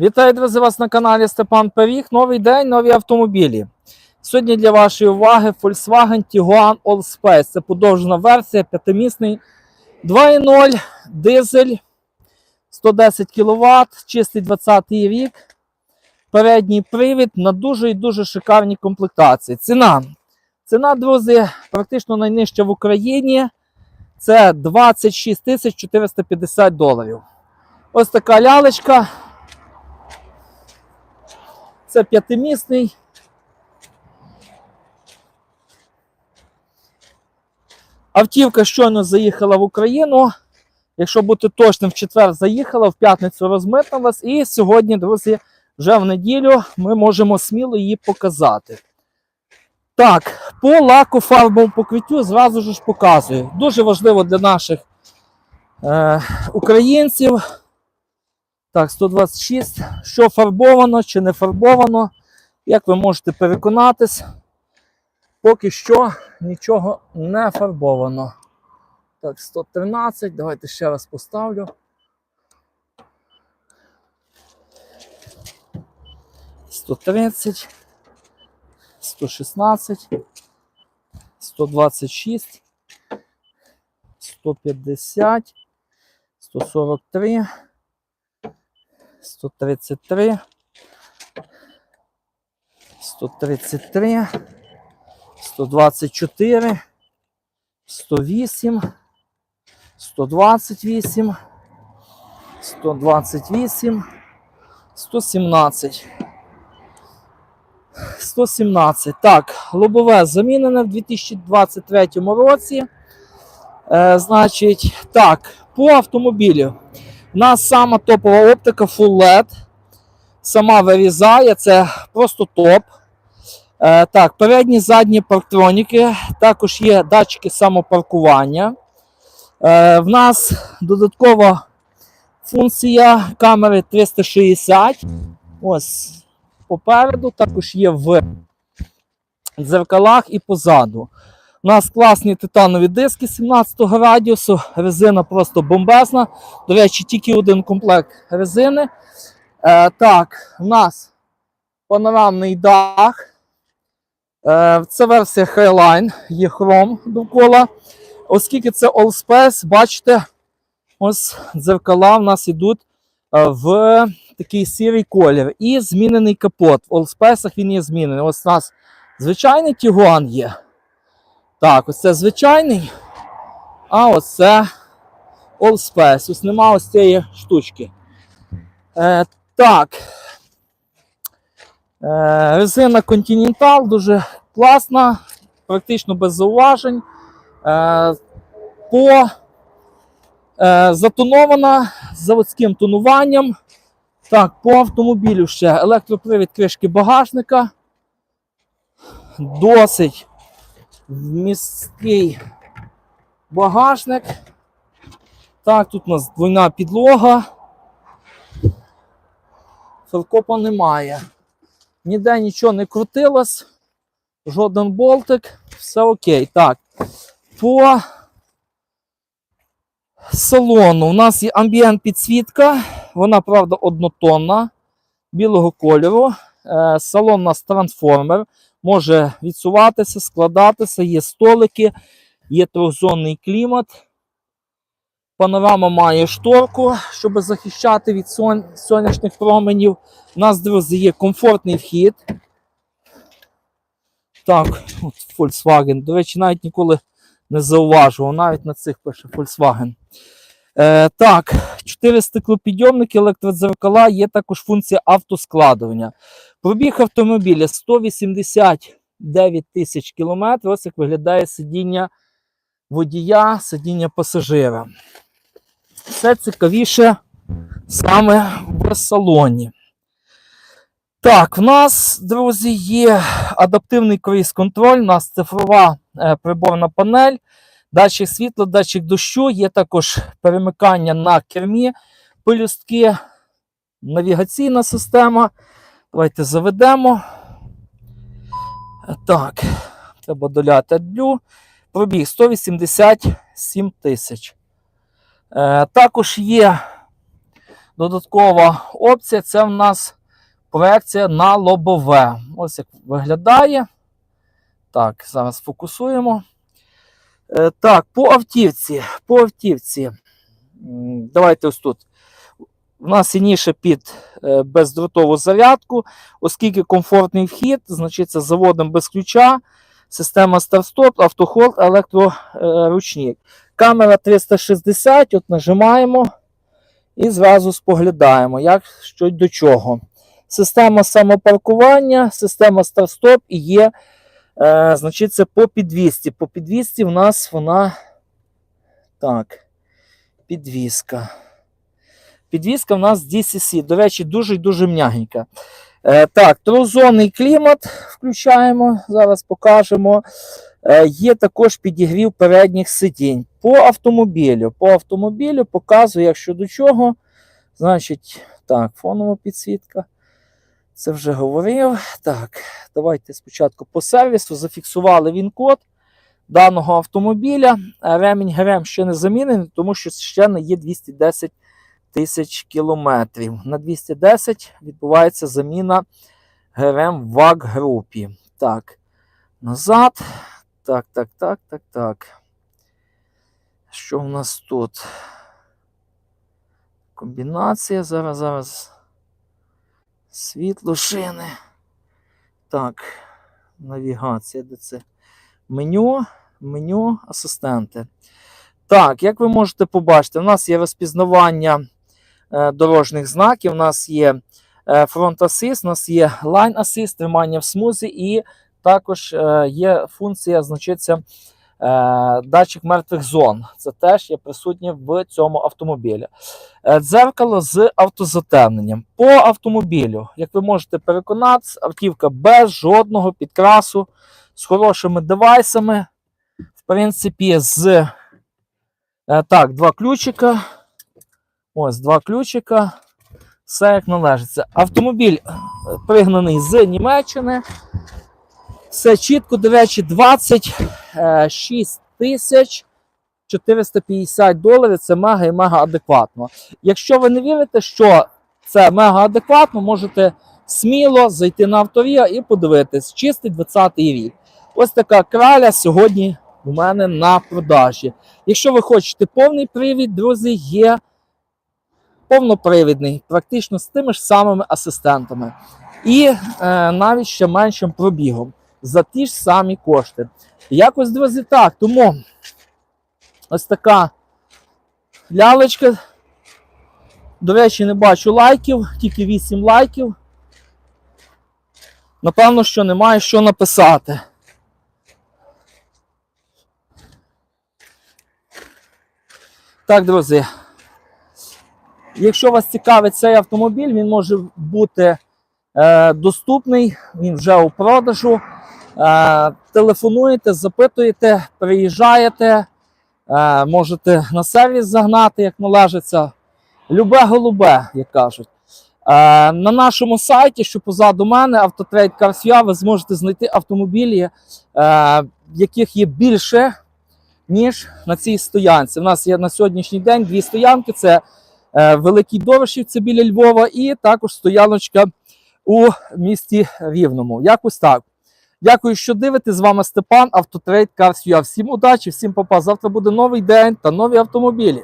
Вітаю, друзі, вас на каналі Степан Пиріг. Новий день, нові автомобілі. Сьогодні для вашої уваги Volkswagen Tiguan Allspace. Це подовжена версія, п'ятимісний 2.0 дизель 110 кВт, чистий 20 рік. Передній привід на дуже і дуже шикарній комплектації. Ціна. Ціна, друзі, практично найнижча в Україні. Це 26 450 доларів. Ось така лялечка. Це п'ятимісний. Автівка щойно заїхала в Україну. Якщо бути точним, в четвер заїхала, в п'ятницю розмитнулась. І сьогодні, друзі, вже в неділю ми можемо сміло її показати. Так, по лаку фарбовому покриттю зразу ж показую. Дуже важливо для наших е, українців. Так, 126. Що фарбовано чи не фарбовано, як ви можете переконатись, поки що нічого не фарбовано. Так, 113, давайте ще раз поставлю. 130, 116, 126, 150, 143. 133, 133, 124, 108, 128, 128, 117. 117. Так, лобове замінене в 2023 році. Е, значить, так, по автомобілю. У нас сама топова оптика Full LED. Сама вирізає, це просто топ. Е, так, передні задні парктроніки. Також є датчики самопаркування. Е, в нас додаткова функція камери 360. Ось попереду, також є в дзеркалах і позаду. У нас класні титанові диски 17 радіусу, резина просто бомбезна. До речі, тільки один комплект резини. Е, так, у нас панорамний дах. Е, це версія Highline, є хром довкола. Оскільки це Allspace, бачите, ось дзеркала в нас йдуть е, в такий сірий колір. І змінений капот. В Allspace він є змінений. Ось у нас звичайний Tiguan є. Так, ось це звичайний. А оце Allspace. Ось нема ось цієї штучки. Е, так. Е, резина Continental дуже класна, практично без зауважень. Е, по е, затонована заводським тонуванням. Так, по автомобілю ще електропривід кришки багажника. Досить вмісткий багажник. Так, тут у нас двойна підлога. Феркопа немає. Ніде нічого не крутилось. Жоден болтик. Все окей. Так. По салону у нас є амбієнт підсвітка. Вона, правда, однотонна, білого кольору. Е, Салон у нас трансформер може відсуватися, складатися, є столики, є трьохзонний клімат. Панорама має шторку, щоб захищати від сон... сонячних променів. У нас, друзі, є комфортний вхід. Так, от Volkswagen. До речі, навіть ніколи не зауважував, навіть на цих пише Volkswagen. Е, так, 4 стеклопідйомники, електродзеркала, є також функція автоскладування. Пробіг автомобіля 189 тисяч кілометрів. Ось як виглядає сидіння водія, сидіння пасажира. Все цікавіше саме в салоні. Так, в нас, друзі, є адаптивний круїз-контроль, у нас цифрова е, приборна панель, датчик світла, датчик дощу, є також перемикання на кермі, пелюстки, навігаційна система. Давайте заведемо. Так, треба доляти длю. Пробіг 187 тисяч. Е, також є додаткова опція це в нас проекція на лобове. Ось як виглядає. Так, зараз фокусуємо. Е, так, по автівці. По автівці. Давайте ось тут. У нас є під е, бездротову зарядку, оскільки комфортний вхід, значить це заводом без ключа, система старт-стоп, автохолд, електроручник. Камера 360, от нажимаємо і зразу споглядаємо, як що до чого. Система самопаркування, система старт-стоп і є, е, значить, це по підвісці. По підвісці в нас вона. Так, підвіска. Підвіска в нас DCC. До речі, дуже дуже м'ягенька. Е, так, трозонний клімат включаємо, зараз покажемо. Е, є також підігрів передніх сидінь. По автомобілю. По автомобілю показую, як що до чого. Значить, так, фонова підсвітка. Це вже говорив. Так, давайте спочатку по сервісу. Зафіксували він код даного автомобіля. Е, Ремінь ГРМ ще не замінений, тому що ще не є 210 тисяч кілометрів. На 210 відбувається заміна ГРМ в ВАГ групі. Так, назад. Так, так, так, так, так. Що в нас тут? Комбінація. Зараз, зараз. Світло шини. Так, навігація, де це? Меню, меню, асистенти. Так, як ви можете побачити, у нас є розпізнавання дорожніх знаків, у нас є е, фронт асист, у нас є лайн асист, тримання в смузі, і також е, є функція, значиться, е, датчик мертвих зон. Це теж є присутнє в цьому автомобілі. Е, Дзеркало з автозатемненням. По автомобілю, як ви можете переконатися, автівка без жодного підкрасу, з хорошими девайсами. В принципі, з е, так, два ключика. Ось два ключика. Все як належиться. Автомобіль е, пригнаний з Німеччини. Все чітко, до речі, 26 тисяч 450 доларів це мега і мега адекватно. Якщо ви не вірите, що це мега адекватно, можете сміло зайти на авторія і подивитись. Чистий 20-й рік. Ось така краля сьогодні у мене на продажі. Якщо ви хочете повний привід, друзі, є повнопривідний, практично з тими ж самими асистентами. І е, навіть ще меншим пробігом за ті ж самі кошти. Якось, друзі, так. Тому ось така лялечка. До речі, не бачу лайків, тільки 8 лайків. Напевно, що немає що написати. Так, друзі. Якщо вас цікавить цей автомобіль, він може бути е, доступний, він вже у продажу. Е, телефонуєте, запитуєте, приїжджаєте, е, можете на сервіс загнати, як належиться. Любе голубе, як кажуть. Е, на нашому сайті, що позаду мене, Автотрейд Cars.ua, ви зможете знайти автомобілі, е, яких є більше, ніж на цій стоянці. У нас є на сьогоднішній день дві стоянки: це е, Великий Дорошів, це біля Львова, і також стояночка у місті Рівному. Якось так. Дякую, що дивитесь. З вами Степан, Автотрейд Cars.ua. Всім удачі, всім папа. Завтра буде новий день та нові автомобілі.